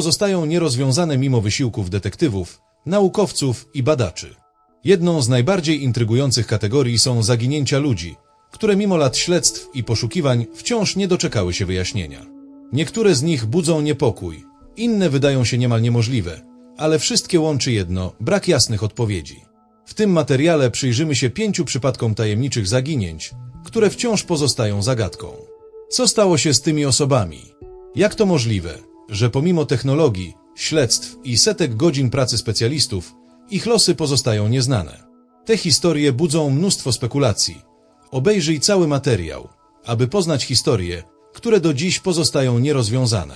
pozostają nierozwiązane mimo wysiłków detektywów, naukowców i badaczy. Jedną z najbardziej intrygujących kategorii są zaginięcia ludzi, które mimo lat śledztw i poszukiwań wciąż nie doczekały się wyjaśnienia. Niektóre z nich budzą niepokój, inne wydają się niemal niemożliwe, ale wszystkie łączy jedno brak jasnych odpowiedzi. W tym materiale przyjrzymy się pięciu przypadkom tajemniczych zaginięć, które wciąż pozostają zagadką. Co stało się z tymi osobami? Jak to możliwe, że pomimo technologii, śledztw i setek godzin pracy specjalistów, ich losy pozostają nieznane? Te historie budzą mnóstwo spekulacji. Obejrzyj cały materiał, aby poznać historie, które do dziś pozostają nierozwiązane.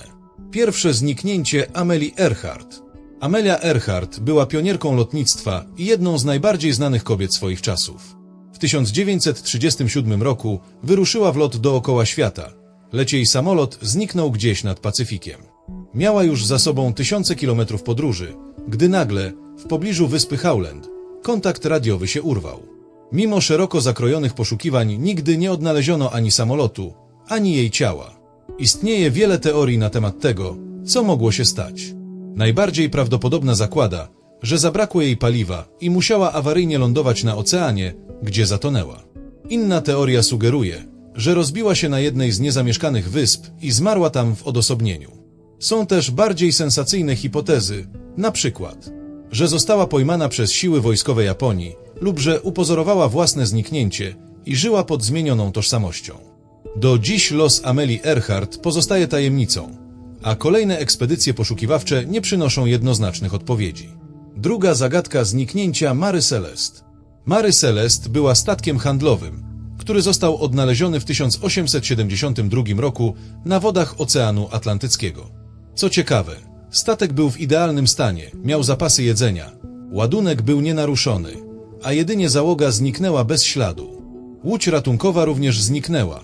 Pierwsze zniknięcie Amelie Earhart. Amelia Earhart była pionierką lotnictwa i jedną z najbardziej znanych kobiet swoich czasów. W 1937 roku wyruszyła w lot dookoła świata, lecz jej samolot zniknął gdzieś nad Pacyfikiem. Miała już za sobą tysiące kilometrów podróży, gdy nagle, w pobliżu wyspy Howland, kontakt radiowy się urwał. Mimo szeroko zakrojonych poszukiwań nigdy nie odnaleziono ani samolotu, ani jej ciała. Istnieje wiele teorii na temat tego, co mogło się stać. Najbardziej prawdopodobna zakłada, że zabrakło jej paliwa i musiała awaryjnie lądować na oceanie, gdzie zatonęła. Inna teoria sugeruje, że rozbiła się na jednej z niezamieszkanych wysp i zmarła tam w odosobnieniu. Są też bardziej sensacyjne hipotezy, na przykład, że została pojmana przez siły wojskowe Japonii lub że upozorowała własne zniknięcie i żyła pod zmienioną tożsamością. Do dziś los Amelie Earhart pozostaje tajemnicą, a kolejne ekspedycje poszukiwawcze nie przynoszą jednoznacznych odpowiedzi. Druga zagadka zniknięcia Mary Celeste. Mary Celeste była statkiem handlowym, który został odnaleziony w 1872 roku na wodach Oceanu Atlantyckiego. Co ciekawe, statek był w idealnym stanie, miał zapasy jedzenia, ładunek był nienaruszony, a jedynie załoga zniknęła bez śladu. Łódź ratunkowa również zniknęła,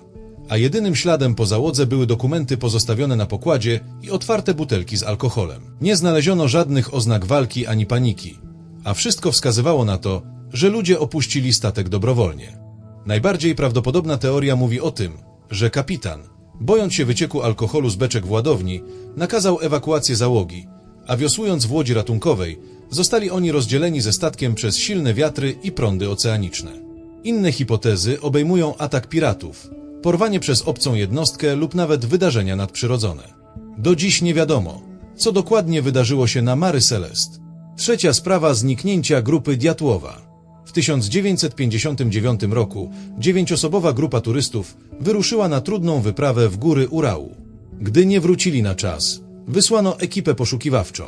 a jedynym śladem po załodze były dokumenty pozostawione na pokładzie i otwarte butelki z alkoholem. Nie znaleziono żadnych oznak walki ani paniki, a wszystko wskazywało na to, że ludzie opuścili statek dobrowolnie. Najbardziej prawdopodobna teoria mówi o tym, że kapitan, bojąc się wycieku alkoholu z beczek w ładowni, nakazał ewakuację załogi, a wiosłując w łodzi ratunkowej, zostali oni rozdzieleni ze statkiem przez silne wiatry i prądy oceaniczne. Inne hipotezy obejmują atak piratów, porwanie przez obcą jednostkę lub nawet wydarzenia nadprzyrodzone. Do dziś nie wiadomo, co dokładnie wydarzyło się na Mary Celeste. Trzecia sprawa zniknięcia grupy Diatłowa. W 1959 roku dziewięciosobowa grupa turystów wyruszyła na trudną wyprawę w góry Urału. Gdy nie wrócili na czas, wysłano ekipę poszukiwawczą.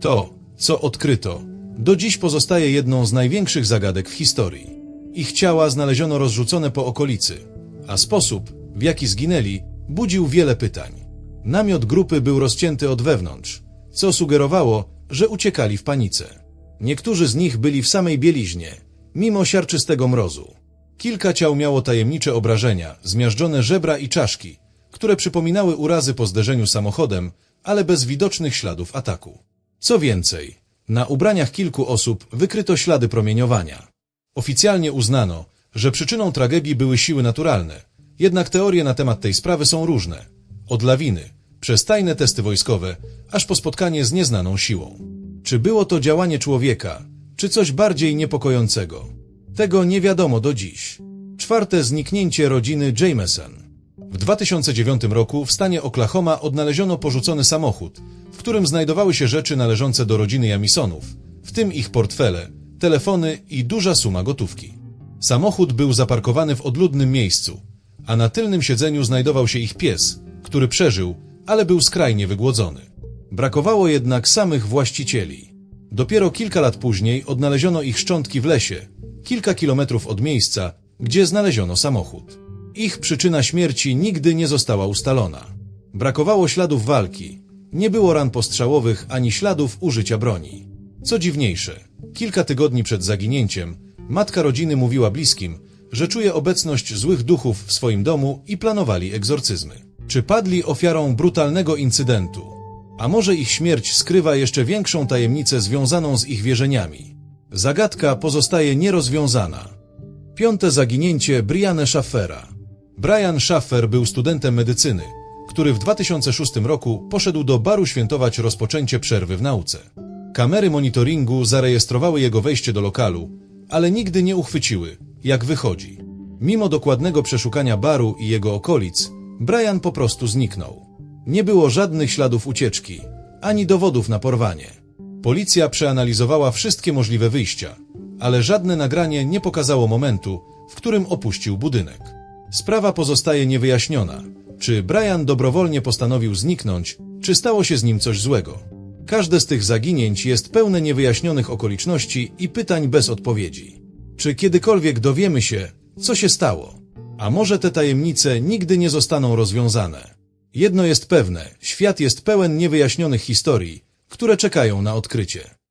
To, co odkryto, do dziś pozostaje jedną z największych zagadek w historii. Ich ciała znaleziono rozrzucone po okolicy, a sposób, w jaki zginęli, budził wiele pytań. Namiot grupy był rozcięty od wewnątrz, co sugerowało, że uciekali w panice. Niektórzy z nich byli w samej bieliźnie, mimo siarczystego mrozu. Kilka ciał miało tajemnicze obrażenia, zmiażdżone żebra i czaszki, które przypominały urazy po zderzeniu samochodem, ale bez widocznych śladów ataku. Co więcej, na ubraniach kilku osób wykryto ślady promieniowania. Oficjalnie uznano, że przyczyną tragedii były siły naturalne, jednak teorie na temat tej sprawy są różne. Od lawiny, przez tajne testy wojskowe, aż po spotkanie z nieznaną siłą. Czy było to działanie człowieka, czy coś bardziej niepokojącego? Tego nie wiadomo do dziś. Czwarte zniknięcie rodziny Jameson. W 2009 roku w stanie Oklahoma odnaleziono porzucony samochód, w którym znajdowały się rzeczy należące do rodziny Jamisonów, w tym ich portfele, telefony i duża suma gotówki. Samochód był zaparkowany w odludnym miejscu, a na tylnym siedzeniu znajdował się ich pies, który przeżył, ale był skrajnie wygłodzony. Brakowało jednak samych właścicieli. Dopiero kilka lat później odnaleziono ich szczątki w lesie, kilka kilometrów od miejsca, gdzie znaleziono samochód. Ich przyczyna śmierci nigdy nie została ustalona. Brakowało śladów walki, nie było ran postrzałowych ani śladów użycia broni. Co dziwniejsze, kilka tygodni przed zaginięciem matka rodziny mówiła bliskim, że czuje obecność złych duchów w swoim domu i planowali egzorcyzmy. Czy padli ofiarą brutalnego incydentu? A może ich śmierć skrywa jeszcze większą tajemnicę związaną z ich wierzeniami? Zagadka pozostaje nierozwiązana. Piąte zaginięcie Brianne Schaffera. Brian Schaffer był studentem medycyny, który w 2006 roku poszedł do baru świętować rozpoczęcie przerwy w nauce. Kamery monitoringu zarejestrowały jego wejście do lokalu, ale nigdy nie uchwyciły, jak wychodzi. Mimo dokładnego przeszukania baru i jego okolic, Brian po prostu zniknął. Nie było żadnych śladów ucieczki, ani dowodów na porwanie. Policja przeanalizowała wszystkie możliwe wyjścia, ale żadne nagranie nie pokazało momentu, w którym opuścił budynek. Sprawa pozostaje niewyjaśniona. Czy Brian dobrowolnie postanowił zniknąć, czy stało się z nim coś złego? Każde z tych zaginięć jest pełne niewyjaśnionych okoliczności i pytań bez odpowiedzi. Czy kiedykolwiek dowiemy się, co się stało? A może te tajemnice nigdy nie zostaną rozwiązane? Jedno jest pewne, świat jest pełen niewyjaśnionych historii, które czekają na odkrycie.